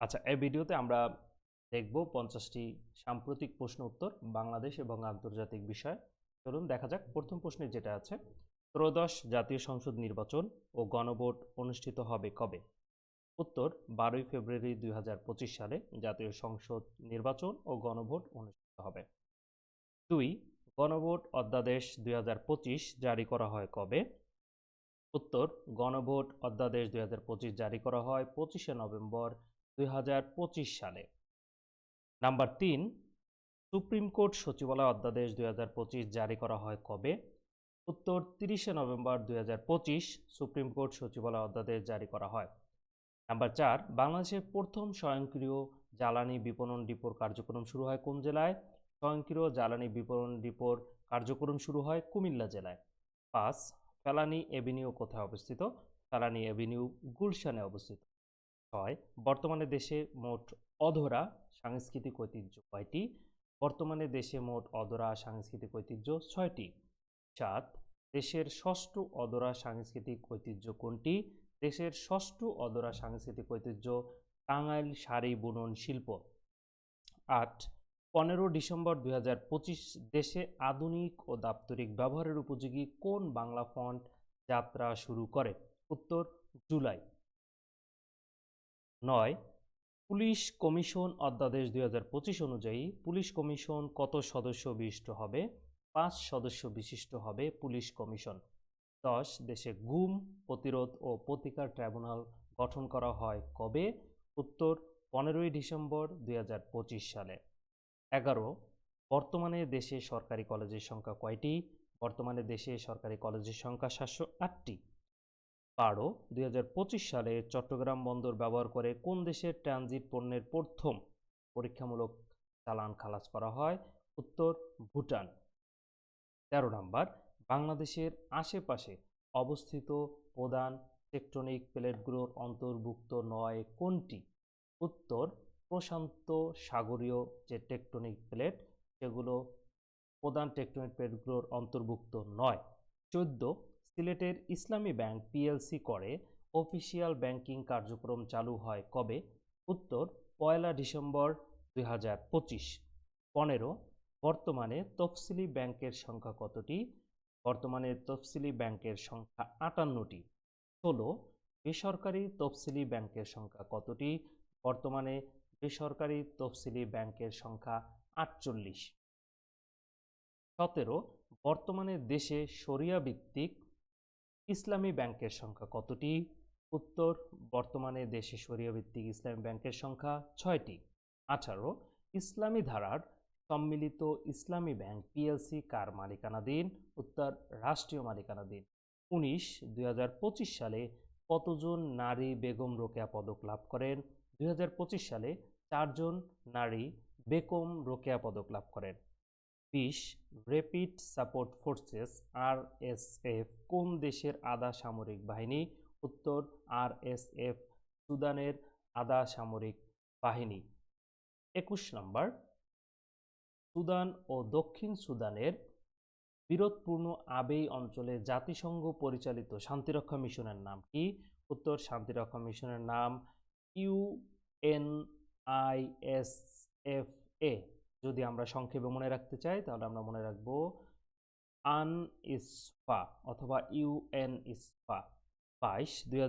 আচ্ছা এই ভিডিওতে আমরা দেখব পঞ্চাশটি সাম্প্রতিক প্রশ্ন উত্তর বাংলাদেশ এবং আন্তর্জাতিক বিষয়। চলুন দেখা যাক প্রথম প্রশ্নে যেটা আছে, ত্রয়োদশ জাতীয় সংসদ নির্বাচন ও গণভোট অনুষ্ঠিত হবে কবে? উত্তর, বারোই ফেব্রুয়ারি দুই হাজার পঁচিশ সালে জাতীয় সংসদ নির্বাচন ও গণভোট অনুষ্ঠিত হবে। দুই, গণভোট অধ্যাদেশ দুই হাজার পঁচিশ জারি করা হয় কবে? উত্তর, গণভোট অধ্যাদেশ দুই হাজার পঁচিশ জারি করা হয় পঁচিশে নভেম্বর দুই হাজার পঁচিশ সালে। নাম্বার তিন, সুপ্রিম কোর্ট সচিবালয় অধ্যাদেশ দুই হাজার পঁচিশ জারি করা হয় কবে? উত্তর, তিরিশে নভেম্বর দুই সুপ্রিম কোর্ট সচিবালয় অধ্যাদেশ জারি করা হয়। নাম্বার চার, বাংলাদেশের প্রথম স্বয়ংক্রিয় জ্বালানি বিপণন ডিপোর কার্যক্রম শুরু হয় কোন জেলায়? স্বয়ংক্রিয় জ্বালানি বিপণন ডিপোর কার্যক্রম শুরু হয় কুমিল্লা জেলায়। পাঁচ, ফেলানি এভিনিউ কোথায় অবস্থিত? ফেলানি এভিনিউ গুলশানে অবস্থিত। ছয় বর্তমানে দেশে মোট অধরা সাংস্কৃতিক ঐতিহ্য কয়টি? বর্তমানে দেশে মোট অধরা সাংস্কৃতিক ঐতিহ্য ছয়টি। সাত, দেশের ষষ্ঠ অধরা সাংস্কৃতিক ঐতিহ্য কোনটি? দেশের ষষ্ঠ অধরা সাংস্কৃতিক ঐতিহ্য টাঙ্গাইল শাড়ি বুনন শিল্প। আট, পনেরো ডিসেম্বর দুই হাজার পঁচিশ দেশে আধুনিক ও দাপ্তরিক ব্যবহারের উপযোগী কোন বাংলা ফন্ট যাত্রা শুরু করে? উত্তর, জুলাই। নয়, পুলিশ কমিশন অধ্যাদেশ দুই হাজার পঁচিশ অনুযায়ী পুলিশ কমিশন কত সদস্য বিশিষ্ট হবে? পাঁচ সদস্য বিশিষ্ট হবে পুলিশ কমিশন। দশ, দেশে গুম, প্রতিরোধ ও প্রতিকার ট্রাইব্যুনাল গঠন করা হয় কবে? উত্তর, পনেরোই ডিসেম্বর দুই হাজার পঁচিশ সালে। এগারো, বর্তমানে দেশে সরকারি কলেজের সংখ্যা কয়টি? বর্তমানে দেশে সরকারি কলেজের সংখ্যা সাতশো আটটি। বারো দুই সালে চট্টগ্রাম বন্দর ব্যবহার করে কোন দেশের ট্রানজিট পণ্যের প্রথম পরীক্ষামূলক চালান খালাস করা হয়? উত্তর, ভুটান। তেরো নম্বর, বাংলাদেশের আশেপাশে অবস্থিত প্রধান টেকটনিক প্লেটগুলোর অন্তর্ভুক্ত নয় কোনটি? উত্তর, প্রশান্ত সাগরীয় যে টেকটনিক প্লেট, সেগুলো প্রধান টেকটনিক প্লেটগুলোর অন্তর্ভুক্ত নয়। চোদ্দ সিলেটের ইসলামী ব্যাংক পিএলসি করে অফিসিয়াল ব্যাংকিং কার্যক্রম চালু হয় কবে? উত্তর, পয়লা ডিসেম্বর দুই হাজার পঁচিশ। পনেরো, বর্তমানে তফসিলি ব্যাংকের সংখ্যা কতটি? বর্তমানে তফসিলি ব্যাংকের সংখ্যা আটান্নটি। ষোলো, বেসরকারি তফসিলি ব্যাংকের সংখ্যা কতটি? বর্তমানে বেসরকারি তফসিলি ব্যাংকের সংখ্যা আটচল্লিশ। সতেরো, বর্তমানে দেশে সরিয়া ভিত্তিক ইসলামী ব্যাংকের সংখ্যা কতটি? উত্তর, বর্তমানে দেশে ভিত্তিক ইসলামী ব্যাংকের সংখ্যা ছয়টি। আঠারো, ইসলামী ধারার সম্মিলিত ইসলামী ব্যাংক পিএলসি কার মালিকানাধীন? উত্তর, রাষ্ট্রীয় মালিকানাধীন। উনিশ, দুই সালে কতজন নারী বেগম রোকেয়া পদক লাভ করেন? দু হাজার পঁচিশ সালে চারজন নারী বেগম রোকেয়া পদক লাভ করেন। বিশ র্যাপিড সাপোর্ট ফোর্সেস আরএসএফ কোন দেশের আধা সামরিক বাহিনী? উত্তর আরএসএফ সুদানের আধা সামরিক বাহিনী। একুশ নম্বর। সুদান ও দক্ষিণ সুদানের বিরোধপূর্ণ আবেই অঞ্চলে জাতিসংঘ পরিচালিত শান্তিরক্ষা মিশনের নাম কি? উত্তর, শান্তিরক্ষা মিশনের নাম ইউএনআইএসএফএ যদি আমরা সংক্ষেপে মনে রাখতে চাই, তাহলে আমরা মনে রাখব আন ইসফা অথবা ইউএন ইসফা বাইশ, দুই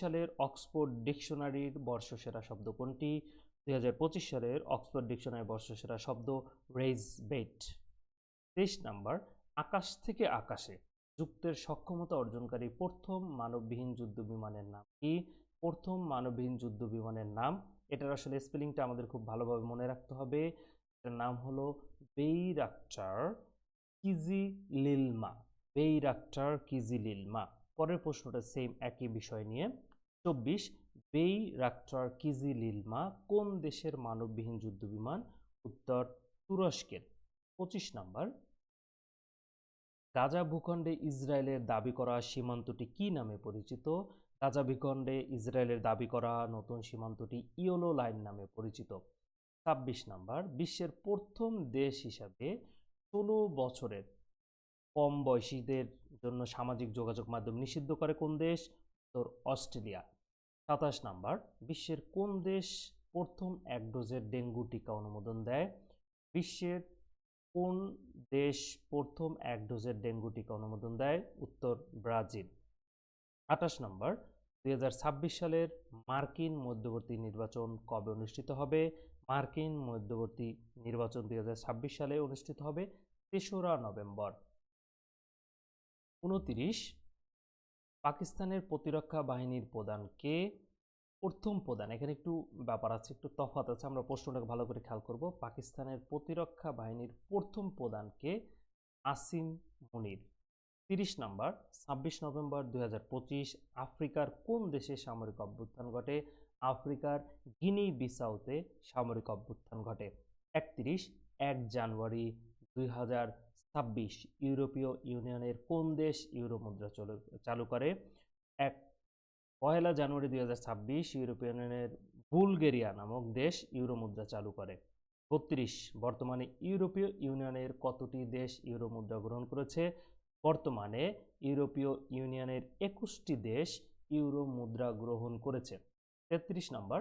সালের অক্সফোর্ড ডিকশনারির বর্ষসেরা শব্দ কোনটি? দুই হাজার পঁচিশ সালের অক্সফোর্ড ডিকশনারি বর্ষসেরা শব্দ রেইজ বেট তেইশ নাম্বার, আকাশ থেকে আকাশে, যুক্তের সক্ষমতা অর্জনকারী প্রথম মানববিহীন যুদ্ধ বিমানের নাম কি? প্রথম মানববিহীন যুদ্ধ বিমানের নাম, এটার আসলে স্পেলিংটা আমাদের খুব ভালোভাবে মনে রাখতে হবে। এটার নাম হলো বেইরাক্টার কিজি লিলমা বেইরাক্টার কিজি লিলমা পরের প্রশ্নটা সেম একই বিষয় নিয়ে। চব্বিশ বেই রাক্টার কিজি লিলমা কোন দেশের মানববিহীন যুদ্ধ বিমান উত্তর, তুরস্কের। পঁচিশ নাম্বার, গাজা ভূখণ্ডে ইসরায়েলের দাবি করা সীমান্তটি কি নামে পরিচিত? গাজা ভূখণ্ডে ইসরায়েলের দাবি করা নতুন সীমান্তটি ইয়োলো লাইন নামে পরিচিত। ছাব্বিশ নাম্বার, বিশ্বের প্রথম দেশ হিসাবে ষোলো বছরের কম বয়সীদের জন্য সামাজিক যোগাযোগ মাধ্যম নিষিদ্ধ করে কোন দেশ? উত্তর, অস্ট্রেলিয়া। সাতাশ নাম্বার, বিশ্বের কোন দেশ প্রথম এক ডোজের ডেঙ্গু টিকা অনুমোদন দেয়? বিশ্বের কোন দেশ প্রথম এক ডোজের ডেঙ্গু টিকা অনুমোদন দেয়? উত্তর, ব্রাজিল। আঠাশ নম্বর দুই হাজার ছাব্বিশ সালের মার্কিন মধ্যবর্তী নির্বাচন কবে অনুষ্ঠিত হবে? মার্কিন মধ্যবর্তী নির্বাচন দুই হাজার ছাব্বিশ সালে অনুষ্ঠিত হবে তেসরা নভেম্বর। উনতিরিশ, পাকিস্তানের প্রতিরক্ষা বাহিনীর প্রধানকে প্রথম প্রধান, এখানে একটু ব্যাপার আছে, একটু তফাৎ আছে, আমরা প্রশ্নটাকে ভালো করে খেয়াল করব। পাকিস্তানের প্রতিরক্ষা বাহিনীর প্রথম প্রধানকে আসিম মুনির। তিরিশ নাম্বার, ছাব্বিশ নভেম্বর দুই হাজার পঁচিশ, আফ্রিকার কোন দেশে সামরিক অভ্যুত্থান ঘটে? আফ্রিকার গিনি বিসাউতে সামরিক অভ্যুত্থান ঘটে। একত্রিশ, এক জানুয়ারি দুই ইউরোপীয় ইউনিয়নের কোন দেশ ইউরো মুদ্রা চালু চালু করে? এক পয়লা জানুয়ারি দুই ইউরোপীয় ইউনিয়নের বুলগেরিয়া নামক দেশ ইউরো মুদ্রা চালু করে। বত্রিশ, বর্তমানে ইউরোপীয় ইউনিয়নের কতটি দেশ ইউরো মুদ্রা গ্রহণ করেছে? বর্তমানে ইউরোপীয় ইউনিয়নের একুশটি দেশ ইউরো মুদ্রা গ্রহণ করেছে। তেত্রিশ নম্বর।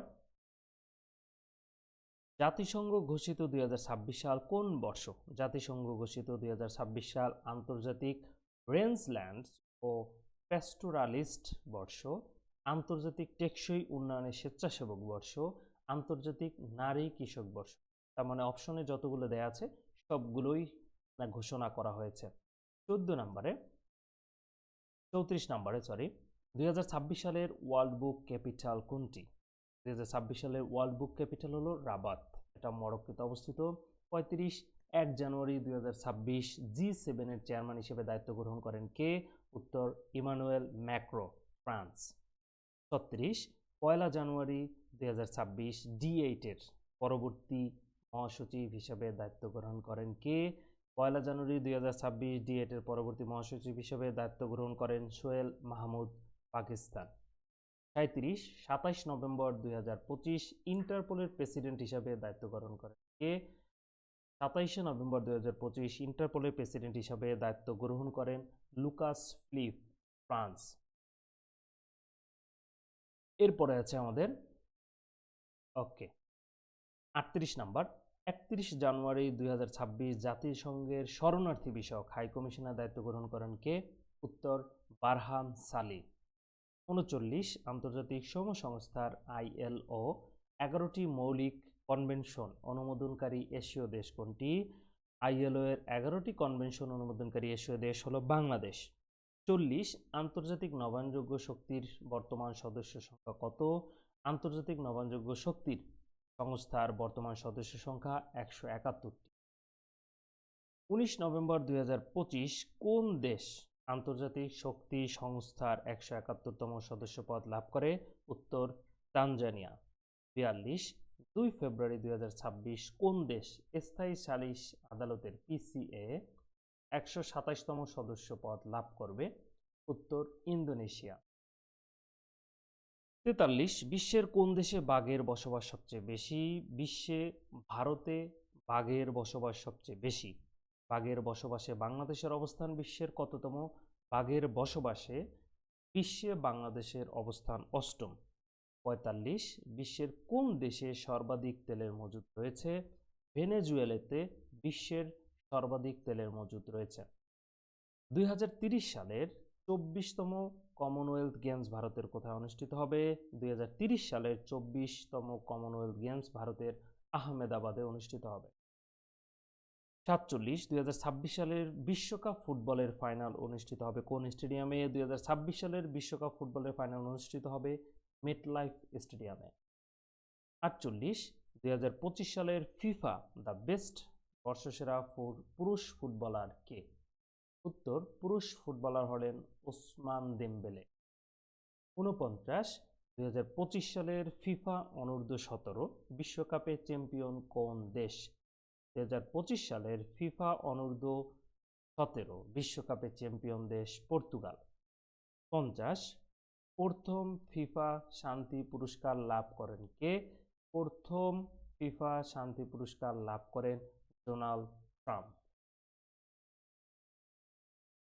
জাতিসংঘ ঘোষিত দুই হাজার ছাব্বিশ সাল কোন বর্ষ? জাতিসংঘ ঘোষিত দুই হাজার ছাব্বিশ সাল আন্তর্জাতিক রেঞ্জল্যান্ডস ও প্যাস্টোরালিস্ট বর্ষ, আন্তর্জাতিক টেকসই উন্নয়নের স্বেচ্ছাসেবক বর্ষ, আন্তর্জাতিক নারী কৃষক বর্ষ। তার মানে অপশনে যতগুলো দেয়া আছে, সবগুলোই ঘোষণা করা হয়েছে। চোদ্দ নম্বরে, চৌত্রিশ নম্বরে সরি দুই হাজার ছাব্বিশ সালের ওয়ার্ল্ড বুক ক্যাপিটাল কোনটি? দুই হাজার ছাব্বিশ সালের ওয়ার্ল্ড বুক ক্যাপিটাল হলো রাবাত। এটা মরক্কোতে অবস্থিত। পঁয়ত্রিশ এক জানুয়ারি দুই জি সেভেনের চেয়ারম্যান হিসেবে দায়িত্ব গ্রহণ করেন কে? উত্তর, ইমানুয়েল ম্যাক্রো, ফ্রান্স। ছত্রিশ, পয়লা জানুয়ারি দুই হাজার ছাব্বিশ, ডি এইটের পরবর্তী মহাসচিব হিসেবে দায়িত্ব গ্রহণ করেন কে? পয়লা জানুয়ারি দুই হাজার ছাব্বিশ ডি এইটের পরবর্তী মহাসচিব হিসেবে দায়িত্ব গ্রহণ করেন সোহেল মাহমুদ, পাকিস্তান। সাঁত্রিশ সাতাইশ নভেম্বর দুই ইন্টারপোলের প্রেসিডেন্ট হিসাবে দায়িত্ব গ্রহণ করেন। কে? সাতাইশে নভেম্বর দুই ইন্টারপোলের প্রেসিডেন্ট হিসাবে দায়িত্ব গ্রহণ করেন লুকাস ফ্লিপ, ফ্রান্স। এরপরে আছে আমাদের, ওকে, আটত্রিশ নাম্বার। একত্রিশ জানুয়ারি দুই জাতিসংঘের শরণার্থী বিষয়ক হাই কমিশনার দায়িত্ব গ্রহণ করেন কে? উত্তর, বারহাম সালি। উনচল্লিশ আন্তর্জাতিক শ্রম সংস্থার আইএলও এগারোটি মৌলিক কনভেনশন অনুমোদনকারী এশীয় দেশ কোনটি? আইএলও এর এগারোটি কনভেনশন অনুমোদনকারী এশীয় দেশ হলো বাংলাদেশ। চল্লিশ আন্তর্জাতিক নবায়নযোগ্য শক্তির বর্তমান সদস্য সংখ্যা কত? আন্তর্জাতিক নবায়নযোগ্য শক্তির সংস্থার বর্তমান সদস্য সংখ্যা একশো একাত্তরটি। উনিশ নভেম্বর দুই হাজার পঁচিশ কোন দেশ আন্তর্জাতিক শক্তি সংস্থার একশো একাত্তরতম সদস্যপদ লাভ করে? উত্তর, তানজানিয়া। বিয়াল্লিশ, দুই ফেব্রুয়ারি দুই হাজার ছাব্বিশ কোন দেশ স্থায়ী সালিশ আদালতের পিসিএ একশো সাতাশতম সদস্য পদ লাভ করবে? উত্তর, ইন্দোনেশিয়া। তেতাল্লিশ, বিশ্বের কোন দেশে বাঘের বসবাস সবচেয়ে বেশি? বিশ্বে, ভারতে বাঘের বসবাস সবচেয়ে বেশি। বাঘের বসবাসে বাংলাদেশের অবস্থান বিশ্বের কততম? বাঘের বসবাসে বিশ্বে বাংলাদেশের অবস্থান অষ্টম। পঁয়তাল্লিশ, বিশ্বের কোন দেশে সর্বাধিক তেলের মজুদ রয়েছে? ভেনেজুয়েলাতে বিশ্বের সর্বাধিক তেলের মজুদ রয়েছে। দুই সালের চব্বিশতম কমনওয়েলথ গেমস ভারতের কোথায় অনুষ্ঠিত হবে? দুই সালের চব্বিশতম কমনওয়েলথ গেমস ভারতের আহমেদাবাদে অনুষ্ঠিত হবে। সাতচল্লিশ, দুই সালের বিশ্বকাপ ফুটবলের ফাইনাল অনুষ্ঠিত হবে কোন স্টেডিয়ামে? দুই হাজার ছাব্বিশ সালের বিশ্বকাপ ফুটবলের ফাইনাল অনুষ্ঠিত হবে মেটলাইফ স্টেডিয়ামে আটচল্লিশ, দুই সালের ফিফা দ্য বেস্ট বর্ষসেরা পুরুষ ফুটবলার কে? উত্তর পুরুষ ফুটবলার হলেন ওসমান দেমবেলে। ঊনপঞ্চাশ, দুই হাজার পঁচিশ সালের ফিফা অনূর্ধ্ব সতেরো বিশ্বকাপে চ্যাম্পিয়ন কোন দেশ? দু হাজার পঁচিশ সালের ফিফা অনূর্ধ্ব সতেরো বিশ্বকাপে চ্যাম্পিয়ন দেশ পর্তুগাল। পঞ্চাশ, প্রথম ফিফা শান্তি পুরস্কার লাভ করেন কে? প্রথম ফিফা শান্তি পুরস্কার লাভ করেন ডোনাল্ড ট্রাম্প।